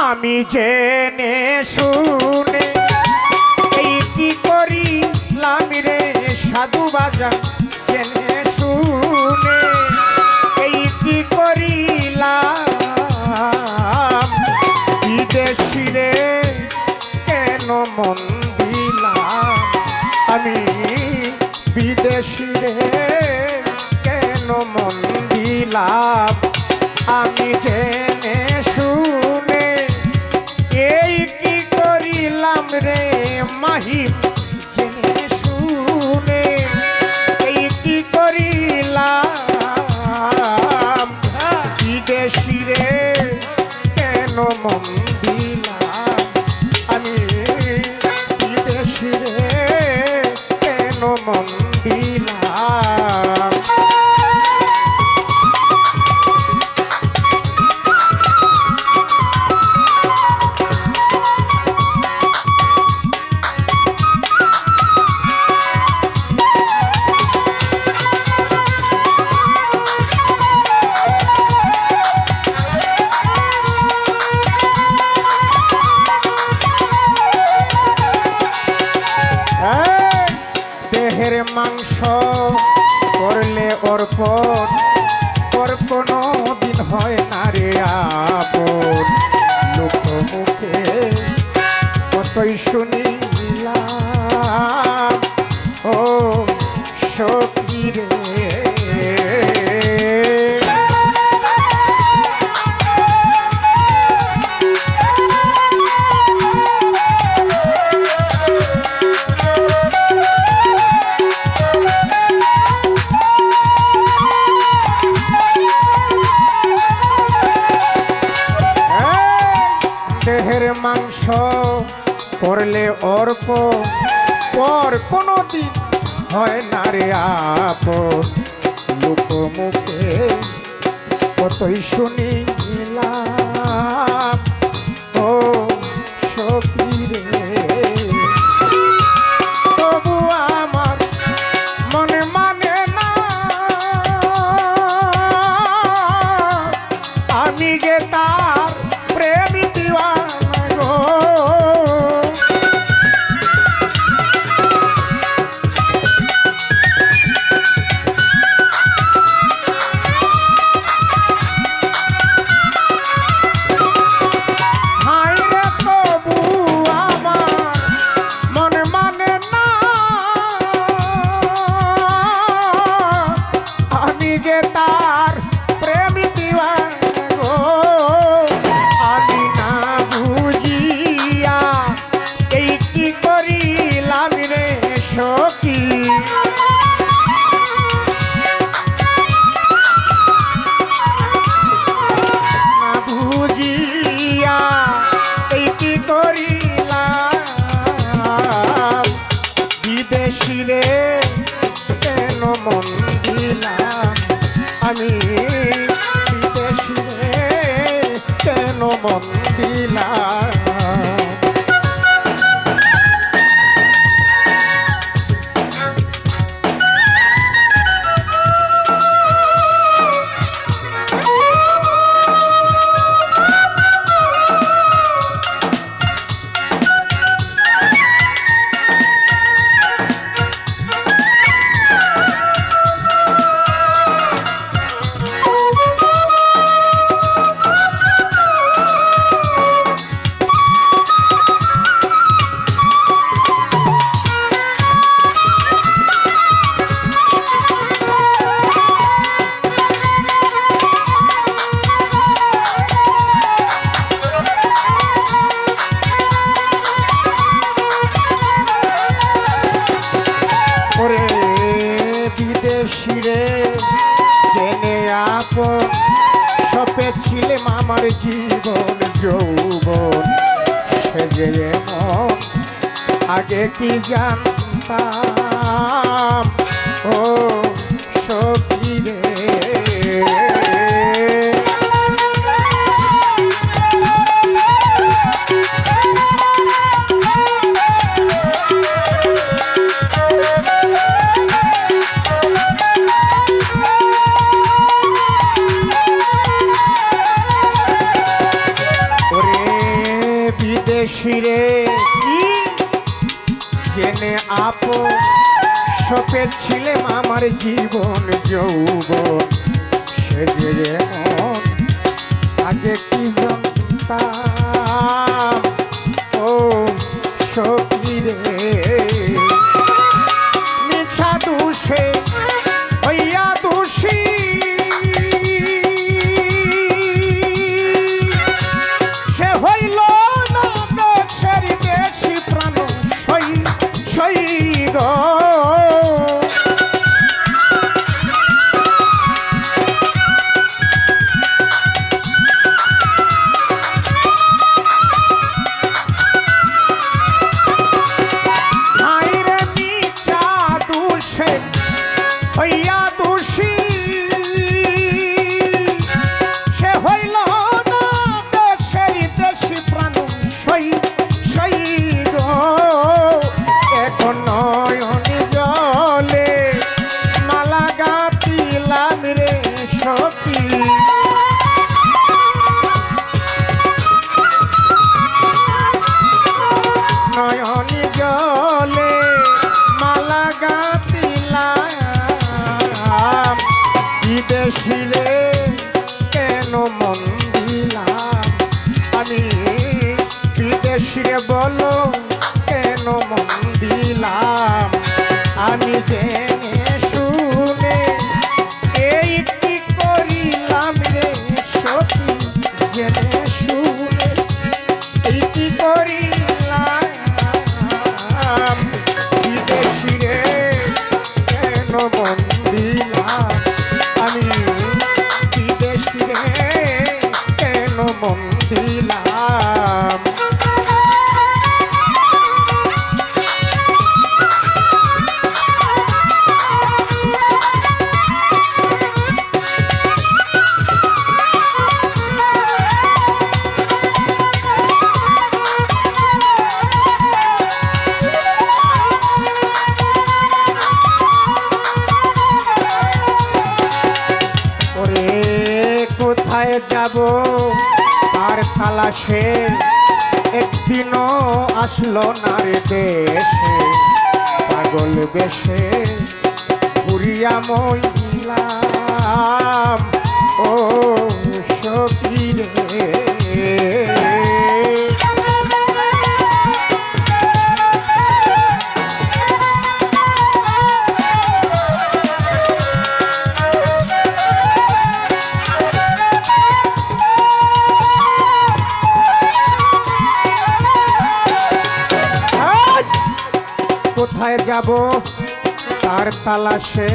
আমি জেনে শুনে এই কি করি লামিরে সাধু বাজা? জেনে শুনে এই কি করি বিদেশি রে, কেন মন দিলাম? আমি বিদেশি রে, কেন মন দিলাম? আমি যে করলে অর্ক পর কোনো দিন হয় না রে আপ লোক মুখে কতই শুনি get that. আমার জীবন যৌবন। সেজে আগে কি জানতাম? কোথায় যাব? তার তালাশে একদিনও আসলো না রে দেশে। পাগল বেশে ঘুরিয়া মহিলা ও যাব তার তালাশে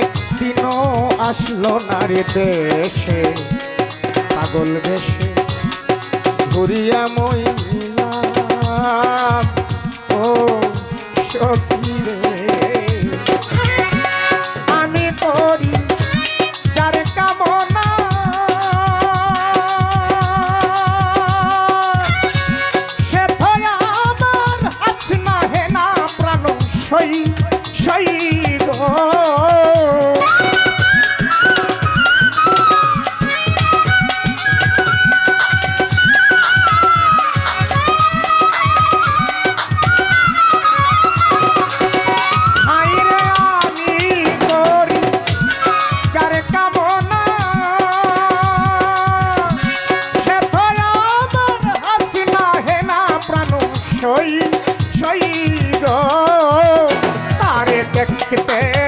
একদিনও আসলো নারে দেশে। পাগল বেশে ঘুরিয়া মই ও সখিরে। que